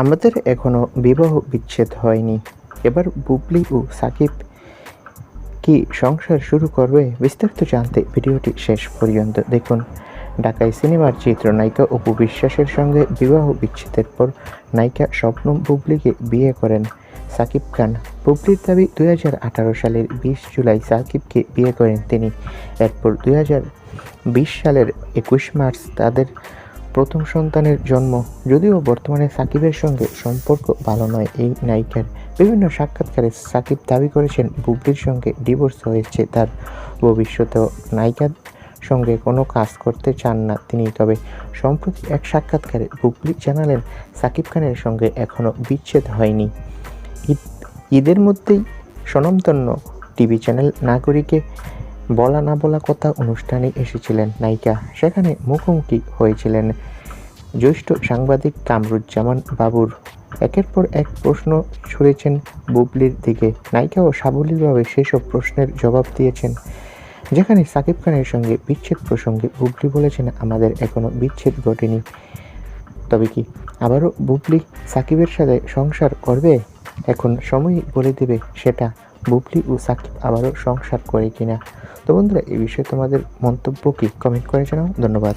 আমাদের এখনও বিবাহ বিচ্ছেদ হয়নি। এবার বুবলি ও সাকিব কি সংসার শুরু করবে বিস্তারিত জানতে ভিডিওটি শেষ পর্যন্ত দেখুন। ঢাকায় সিনেমার চিত্রনায়িকা অপু বিশ্বাসের সঙ্গে বিবাহ বিচ্ছেদের পর নায়িকা স্বপ্ন বুবলিকে বিয়ে করেন সাকিব খান। বুবলির দাবি দুই হাজার আঠারো সালের বিশ জুলাই সাকিবকে বিয়ে করেন তিনি। এরপর দুই বিশ সালের একুশ মার্চ তাদের প্রথম সন্তানের জন্ম, যদিও বর্তমানে সাকিবের সঙ্গে সম্পর্ক ভালো নয় এই নায়িকার। বিভিন্ন সাক্ষাৎকারে সাকিব দাবি করেছেন, বুবলির সঙ্গে ডিভোর্স হয়েছে তার। ভবিষ্যতেও নায়িকার সঙ্গে কোনো কাজ করতে চান না তিনি, তবে সম্প্রতি এক সাক্ষাৎকারে বুবলি জানালেন, সাকিব খানের সঙ্গে এখনও বিচ্ছেদ হয়নি। ঈদ, ঈদের মধ্যেই স্বনামধন্য টিভি চ্যানেল নাগরিকে বলা না বলা কথা অনুষ্ঠানে এসেছিলেন নায়িকা। সেখানে মুখোমুখি হয়েছিলেন জ্যেষ্ঠ সাংবাদিক কামরুজ্জামান বাবুর। একের পর এক প্রশ্ন ছুড়েছেন বুবলির দিকে। নায়িকাও সাবলীলভাবে সেসব প্রশ্নের জবাব দিয়েছেন। যেখানে সাকিব খানের সঙ্গে বিচ্ছেদ প্রসঙ্গে বুবলি বলেছেন, আমাদের এখনও বিচ্ছেদ ঘটেনি। তবে কি, আবারও বুবলি সাকিবের সাথে সংসার করবে? এখন সময়ই বলে দেবে সেটা। বুবলি ও সাকিব আবারও সংসার করে কিনা? তো বন্ধুরা, এই বিষয়ে তোমাদের মন্তব্য কি? কমেন্ট করে জানাও। ধন্যবাদ।